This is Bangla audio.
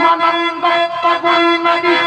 মনন্দ কবুল নদী